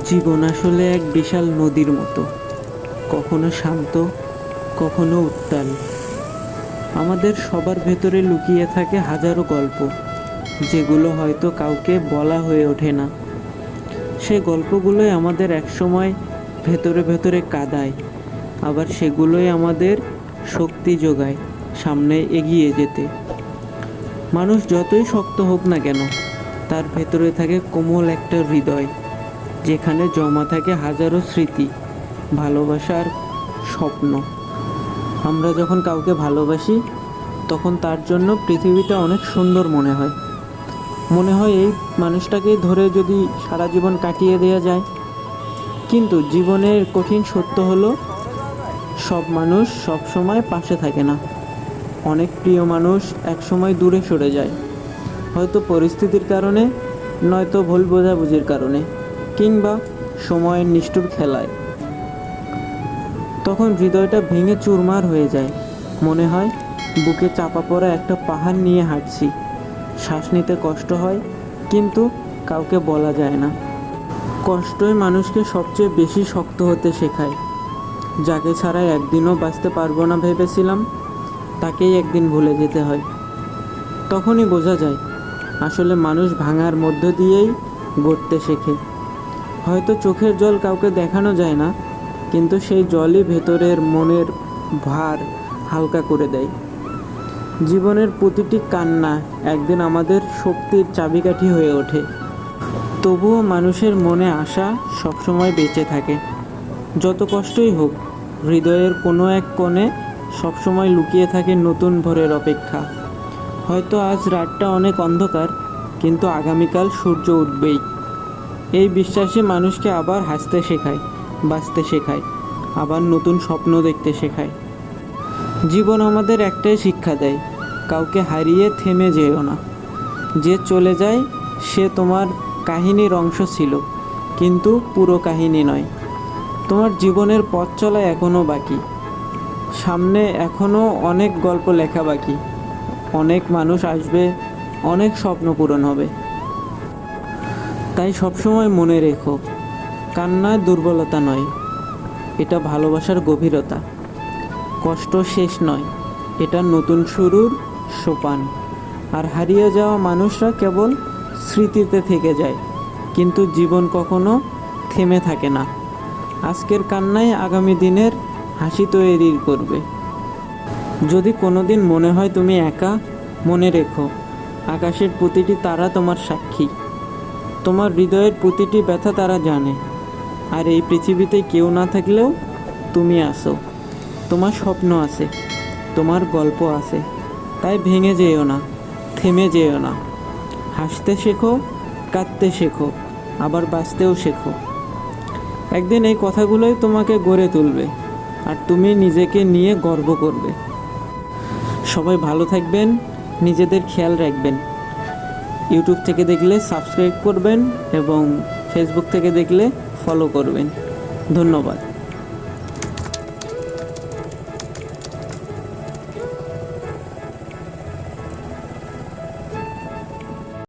জীবন আসলে এক বিশাল নদীর মতো। কখনো শান্ত, কখনো উত্তাল। আমাদের সবার ভেতরে লুকিয়ে থাকে হাজারো গল্প, যেগুলো হয়তো কাউকে বলা হয়ে ওঠে না। সে গল্পগুলোই আমাদের একসময় ভেতরে ভেতরে কাদায়, আবার সেগুলোই আমাদের শক্তি যোগায় সামনে এগিয়ে যেতে। মানুষ যতই শক্ত হোক না কেন, তার ভেতরে থাকে কোমল একটা হৃদয়। যেখানে জমা থাকে হাজারো স্মৃতি ভালোবাসার স্বপ্ন। আমরা যখন কাউকে ভালোবাসি, তখন তার জন্য পৃথিবীটা অনেক সুন্দর মনে হয়। মনে হয় এই মানুষটাকেই ধরে যদি সারা জীবন কাটিয়ে দেওয়া যায়। কিন্তু জীবনের কঠিন সত্য হলো, সব মানুষ সব সময় পাশে থাকে না। অনেক প্রিয় মানুষ একসময় দূরে সরে যায়। হয়তো পরিস্থিতির কারণে, নয়তো ভুল বোঝাবুঝির কারণে। কিংবা সময়ের নিষ্ঠুর খেলায়। তখন হৃদয়টা ভেঙে চুরমার হয়ে যায়। মনে হয়, বুকে চাপা পড়া একটা পাহাড় নিয়ে হাঁটছি। শ্বাস নিতে কষ্ট হয়, কিন্তু কাউকে বলা যায় না। কষ্টই মানুষকে সবচেয়ে বেশি শক্ত হতে শেখায়। যাকে ছাড়া একদিনও বাঁচতে পারব না ভেবেছিলাম, তাকেই একদিন ভুলে যেতে হয়। তখনই বোঝা যায়, আসলে মানুষ ভাঙার মধ্য দিয়েই গড়তে শেখে। হয়তো চোখের জল কাউকে দেখানো যায় না, কিন্তু সেই জলই ভেতরের মনের ভার হালকা করে দেয়। জীবনের প্রতিটি কান্না একদিন আমাদের শক্তির চাবিকাঠি হয়ে ওঠে। তবুও মানুষের মনে আশা সবসময় বেঁচে থাকে। যত কষ্টই হোক, হৃদয়ের কোনো এক কোণে সবসময় লুকিয়ে থাকে নতুন ভোরের অপেক্ষা। হয়তো আজ রাতটা অনেক অন্ধকার, কিন্তু আগামীকাল সূর্য উঠবেই। এই বিশ্বাসই মানুষকে আবার হাসতে শেখায়, বাঁচতে শেখায়, আবার নতুন স্বপ্ন দেখতে শেখায়। জীবন আমাদের একটাই শিক্ষা দেয়, কাউকে হারিয়ে থেমে যেও না। যে চলে যায়, সে তোমার কাহিনীর অংশ ছিল, কিন্তু পুরো কাহিনী নয়। তোমার জীবনের পথ চলা এখনও বাকি। সামনে এখনও অনেক গল্প লেখা বাকি। অনেক মানুষ আসবে, অনেক স্বপ্ন পূরণ হবে। তাই সবসময় মনে রেখো, কান্নায় দুর্বলতা নয়, এটা ভালোবাসার গভীরতা। কষ্ট শেষ নয়, এটা নতুন শুরুর সোপান। আর হারিয়ে যাওয়া মানুষরা কেবল স্মৃতিতে থেকে যায়, কিন্তু জীবন কখনো থেমে থাকে না। আজকের কান্নাই আগামী দিনের হাসি তৈরি করবে। যদি কোনোদিন মনে হয় তুমি একা, মনে রেখো, আকাশের প্রতিটি তারা তোমার সাক্ষী। তোমার হৃদয়ের প্রতিটি ব্যথা তারা জানে। আর এই পৃথিবীতে কেউ না থাকলেও তুমি আসো তোমার স্বপ্ন আছে, তোমার গল্প আছে। তাই ভেঙে যেও না, থেমে যেও না। হাসতে শেখো, কাঁদতে শেখো, আবার বাঁচতেও শেখো। একদিন এই কথাগুলোই তোমাকে গড়ে তুলবে, আর তুমি নিজেকে নিয়ে গর্ব করবে। সবাই ভালো থাকবেন, নিজেদের খেয়াল রাখবেন। ইউটিউব থেকে দেখলে সাবস্ক্রাইব করবেন এবং ফেসবুক থেকে দেখলে ফলো করবেন। ধন্যবাদ।